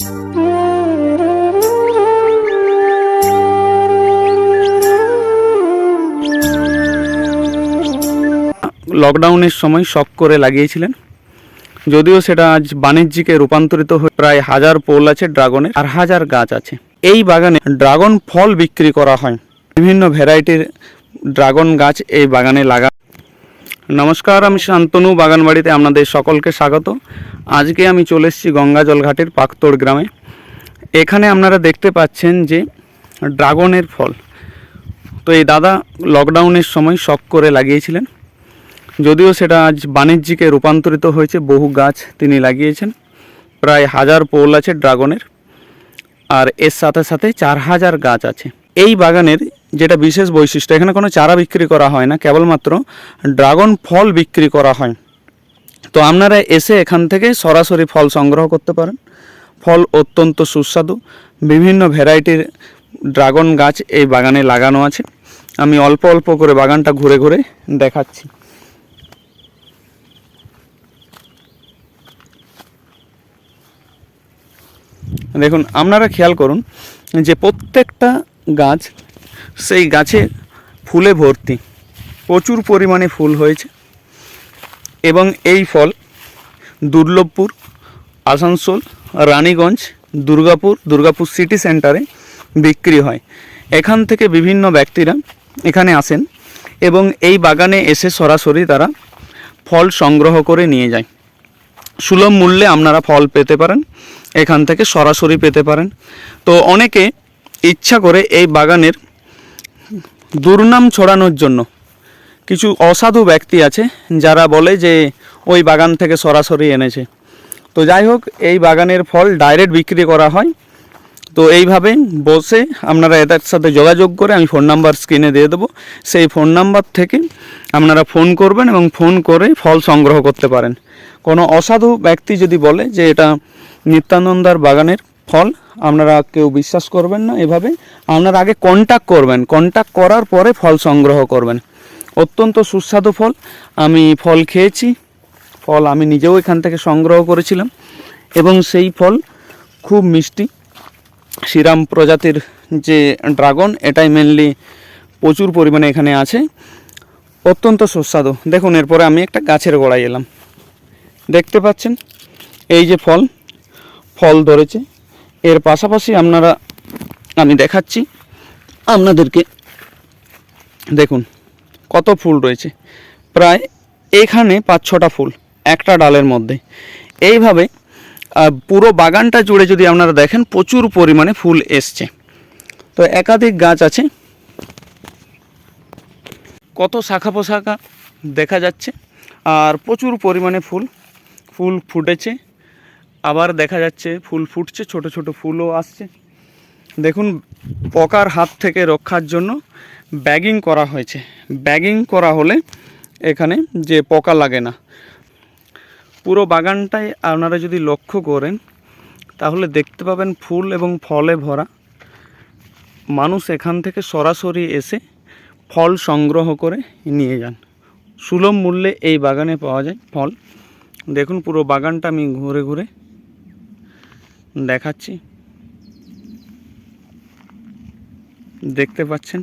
লকডাউনের সময় শখ করে লাগিয়েছিলেন। যদিও সেটা আজ বাণিজ্যিকে রূপান্তরিত হয়ে প্রায় হাজার পোল আছে ড্রাগনের আর হাজার গাছ আছে। এই বাগানে ড্রাগন ফল বিক্রি করা হয়। বিভিন্ন ভ্যারাইটির ড্রাগন গাছ এই বাগানে লাগা নমস্কার, আমি শান্তনু, বাগানবাড়িতে আপনাদের সকলকে স্বাগত। আজকে আমি চলে এসেছি গঙ্গাজল ঘাটের পাকতোড় গ্রামে। এখানে আপনারা দেখতে পাচ্ছেন যে ড্রাগনের ফল। তো এই দাদা লকডাউনের সময় শখ করে লাগিয়েছিলেন। যদিও সেটা আজ বাণিজ্যিকে রূপান্তরিত হয়েছে, বহু গাছ তিনি লাগিয়েছেন। প্রায় হাজার পোল আছে ড্রাগনের। আর এর সাথে সাথে চার হাজার গাছ আছে। এই বাগানের যেটা বিশেষ বৈশিষ্ট্য, এখানে কোনো চারা বিক্রি করা হয় না, কেবলমাত্র ড্রাগন ফল বিক্রি করা হয়। তো আপনারা এসে এখান থেকে সরাসরি ফল সংগ্রহ করতে পারেন। ফল অত্যন্ত সুস্বাদু। বিভিন্ন ভ্যারাইটির ড্রাগন গাছ এই বাগানে লাগানো আছে। আমি অল্প অল্প করে বাগানটা ঘুরে ঘুরে দেখাচ্ছি। দেখুন, আপনারা খেয়াল করুন যে প্রত্যেকটা গাছ সেই গাছে ফুলে ভর্তি। প্রচুর পরিমাণে ফুল হয়েছে। এবং এই ফল দুর্লভপুর, আসানসোল, রানীগঞ্জ, দুর্গাপুর দুর্গাপুর সিটি সেন্টারে বিক্রি হয়। এখান থেকে বিভিন্ন ব্যক্তিরা এখানে আসেন এবং এই বাগানে এসে সরাসরি তারা ফল সংগ্রহ করে নিয়ে যায়। সুলভ মূল্যে আপনারা ফল পেতে পারেন, এখান থেকে সরাসরি পেতে পারেন। তো অনেকে ইচ্ছা করে এই বাগানের দুর্নাম ছড়ানোর জন্য। কিছু অসাধু ব্যক্তি আছে যারা বলে যে ওই বাগান থেকে সরাসরি এনেছে। তো যাই হোক, এই বাগানের ফল ডাইরেক্ট বিক্রি করা হয়। তো এইভাবে বসে আপনারা এদের সাথে যোগাযোগ করে আমি ফোন নাম্বার স্ক্রিনে দিয়ে দেবো। সেই ফোন নাম্বার থেকে আপনারা ফোন করবেন এবং ফোন করে ফল সংগ্রহ করতে পারেন। কোনো অসাধু ব্যক্তি যদি বলে যে এটা নিত্যানন্দার বাগানের ফল আপনারা কেউ বিশ্বাস করবেন না এভাবে। আপনারা আগে কন্ট্যাক্ট করবেন। কন্ট্যাক্ট করার পরে ফল সংগ্রহ করবেন। অত্যন্ত সুস্বাদু ফল। আমি ফল খেয়েছি। ফল আমি নিজেও এখান থেকে সংগ্রহ করেছিলাম। এবং সেই ফল খুব মিষ্টি। শ্রীরাম প্রজাতির যে ড্রাগন, এটাই মেনলি প্রচুর পরিমাণে এখানে আছে। অত্যন্ত সুস্বাদু। দেখুন, এরপরে আমি একটা গাছের গোড়ায় এলাম। দেখতে পাচ্ছেন? এই যে ফল। ফল ধরেছে। এর পাশাপাশি আপনারা, আমি দেখাচ্ছি, আপনাদেরকে, দেখুন, কত ফুল রয়েছে। প্রায় এখানে পাঁচ ছটা ফুল, একটা ডালের মধ্যে। এইভাবে পুরো বাগানটা জুড়ে যদি আপনারা দেখেন, প্রচুর পরিমাণে ফুল এসছে। তো একাধিক গাছ আছে। কত শাখা পোশাখা দেখা যাচ্ছে। আর প্রচুর পরিমাণে ফুল ফুল ফুটেছে। আবার দেখা যাচ্ছে ফুল ফুটছে, ছোট ছোট ফুলও আসছে। দেখুন, পকার হাত থেকে রক্ষার জন্য ব্যাগিং করা হয়েছে। ব্যাগিং করা হলে এখানে যে পোকা লাগে না। পুরো বাগানটাই আপনারা যদি লক্ষ্য করেন, তাহলে দেখতে পাবেন ফুল এবং ফলে ভরা। মানুষ এখান থেকে সরাসরি এসে ফল সংগ্রহ করে নিয়ে যান। সুলভ মূল্যে এই বাগানে পাওয়া যায় ফল। দেখুন, পুরো বাগানটা আমি ঘুরে ঘুরে দেখাচ্ছি। দেখতে পাচ্ছেন?